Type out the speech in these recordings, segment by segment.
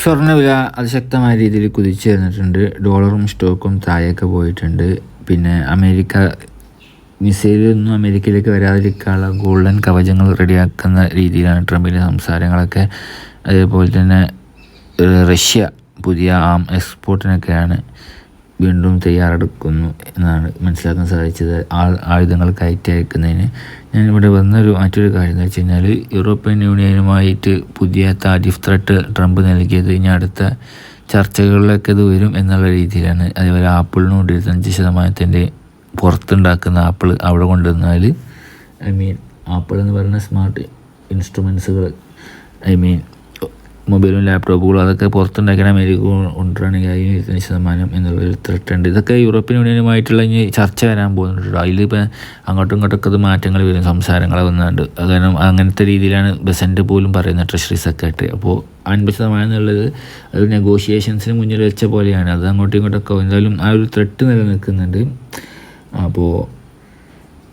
സ്വർണവില അതിശക്തമായ രീതിയിൽ കുതിച്ചു വരുന്നിട്ടുണ്ട്. ഡോളറും സ്റ്റോക്കും താഴെയൊക്കെ പോയിട്ടുണ്ട്. പിന്നെ അമേരിക്ക മിസൈലൊന്നും അമേരിക്കയിലേക്ക് വരാതിരിക്കാനുള്ള ഗോൾഡൻ കവചങ്ങൾ റെഡിയാക്കുന്ന രീതിയിലാണ് ട്രംപിന്റെ സംസാരങ്ങളൊക്കെ. അതേപോലെ തന്നെ റഷ്യ പുതിയ ആം എക്സ്പോർട്ടിനൊക്കെയാണ് വീണ്ടും തയ്യാറെടുക്കുന്നു എന്നാണ് മനസ്സിലാക്കാൻ സാധിച്ചത്. ആയുധങ്ങൾ കയറ്റി അയക്കുന്നതിന്. ഞാൻ ഇവിടെ വന്നൊരു മറ്റൊരു കാര്യം എന്ന് വെച്ച് കഴിഞ്ഞാൽ യൂറോപ്യൻ യൂണിയനുമായിട്ട് പുതിയ താരിഫ് ത്രട്ട് ട്രംപ് നൽകിയത് ഇനി അടുത്ത ചർച്ചകളിലൊക്കെ ഇത് വരും എന്നുള്ള രീതിയിലാണ്. അതേപോലെ ആപ്പിളിനും ഇരുപത്തഞ്ച് ശതമാനത്തിന്റെ പുറത്തുണ്ടാക്കുന്ന ആപ്പിൾ അവിടെ കൊണ്ടുവന്നാൽ ഐ മീൻ ആപ്പിൾ എന്ന് പറയുന്ന സ്മാർട്ട് ഇൻസ്ട്രുമെൻസുകൾ ഐ മീൻ മൊബൈലും ലാപ്ടോപ്പുകളും അതൊക്കെ പുറത്തുണ്ടാക്കാൻ അമേരിക്ക അതിന് ഇരുപത്തഞ്ച് ശതമാനം എന്നുള്ളൊരു ത്രെട്ട് ഉണ്ട്. ഇതൊക്കെ യൂറോപ്യൻ യൂണിയനുമായിട്ടുള്ള ഇനി ചർച്ച വരാൻ പോകുന്നുണ്ട്. അതിലിപ്പോൾ അങ്ങോട്ടും ഇങ്ങോട്ടൊക്കെ അത് മാറ്റങ്ങൾ വരും സംസാരങ്ങൾ വന്നുണ്ട്. കാരണം അങ്ങനത്തെ രീതിയിലാണ് ബെസന്റ് പോലും പറയുന്നത് ട്രഷറി സെക്രട്ടറി അപ്പോൾ അൻപത് ശതമാനം എന്നുള്ളത് അത് നെഗോഷിയേഷൻസിന് മുന്നിൽ വെച്ച പോലെയാണ്. അത് അങ്ങോട്ടും ഇങ്ങോട്ടൊക്കെ എന്തായാലും ആ ഒരു ത്രെട്ട് നിലനിൽക്കുന്നുണ്ട്. അപ്പോൾ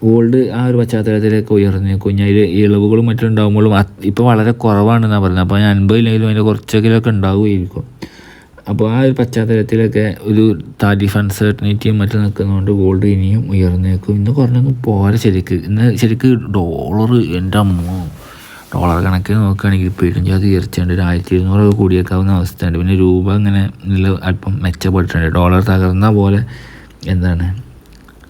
ഗോൾഡ് ആ ഒരു പശ്ചാത്തലത്തിലേക്ക് ഉയർന്നു കുഞ്ഞതിൽ ഇളവുകളും മറ്റും ഉണ്ടാകുമ്പോഴും ഇപ്പോൾ വളരെ കുറവാണെന്നാണ് പറയുന്നത് അപ്പോൾ ഞാൻ അൻപതിലെങ്കിലും അതിന്റെ കുറച്ചെങ്കിലൊക്കെ ഉണ്ടാവുമായിരിക്കും. അപ്പോൾ ആ ഒരു പശ്ചാത്തലത്തിലൊക്കെ ഒരു താരിഫ് അൺസർട്ടനിറ്റിയും മറ്റും നിൽക്കുന്നതുകൊണ്ട് ഗോൾഡ് ഇനിയും ഉയർന്നേക്കും. ഇന്ന് കുറഞ്ഞൊന്നും പോരാ ശരിക്ക്. ഇന്ന് ശരിക്ക് ഡോളർ എന്റെ അമ്മോ. ഡോളർ കണക്കിന് നോക്കുകയാണെങ്കിൽ ഇപ്പോൾ അത് ഉയർച്ചയുണ്ട്. ഒരു ആയിരത്തി ഇരുന്നൂറ് കൂടിയേക്കാവുന്ന അവസ്ഥയുണ്ട്. പിന്നെ രൂപ ഇങ്ങനെ നല്ല അല്പം മെച്ചപ്പെട്ടിട്ടുണ്ട്. ഡോളർ തകർന്ന പോലെ എന്താണ്?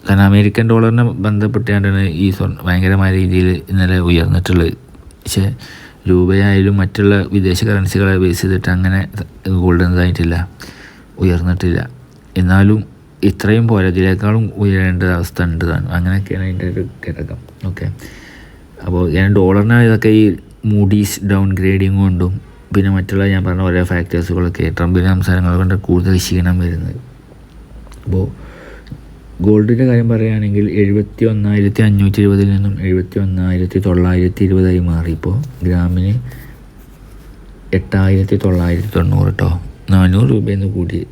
കാരണം അമേരിക്കൻ ഡോളറിനെ ബന്ധപ്പെട്ടാണ് ഈ സ്വർണ ഭയങ്കരമായ രീതിയിൽ ഇന്നലെ ഉയർന്നിട്ടുള്ളത്. പക്ഷേ രൂപയായാലും മറ്റുള്ള വിദേശ കറൻസികളെ ബേസ് ചെയ്തിട്ട് അങ്ങനെ ഗോൾഡ് എന്തായിട്ടില്ല ഉയർന്നിട്ടില്ല. എന്നാലും ഇത്രയും പോലെ ഇതിനേക്കാളും ഉയരേണ്ട അവസ്ഥ ഉണ്ട് താനും അങ്ങനെയൊക്കെയാണ് അതിന്റെ ഒരു ഘടകം. ഓക്കെ അപ്പോൾ ഞാൻ ഡോളറിന് ഇതൊക്കെ ഈ മൂഡീസ് ഡൗൺ ഗ്രേഡിങ് കൊണ്ടും പിന്നെ മറ്റുള്ള ഞാൻ പറഞ്ഞ ഓരോ ഫാക്ടേഴ്സുകളൊക്കെ ട്രംപിന്റെ സംസാരങ്ങൾ കൊണ്ട് കൂടുതൽ ക്ഷീണം വരുന്നത്. അപ്പോൾ ഗോൾഡിന്റെ കാര്യം പറയുകയാണെങ്കിൽ എഴുപത്തി ഒന്നായിരത്തി അഞ്ഞൂറ്റി ഇരുപതിൽ നിന്നും എഴുപത്തി ഒന്നായിരത്തി തൊള്ളായിരത്തി ഇരുപതായി മാറിയപ്പോൾ ഗ്രാമിന് എട്ടായിരത്തി തൊള്ളായിരത്തി തൊണ്ണൂറ് കേട്ടോ നാനൂറ് രൂപയെന്ന് കൂടി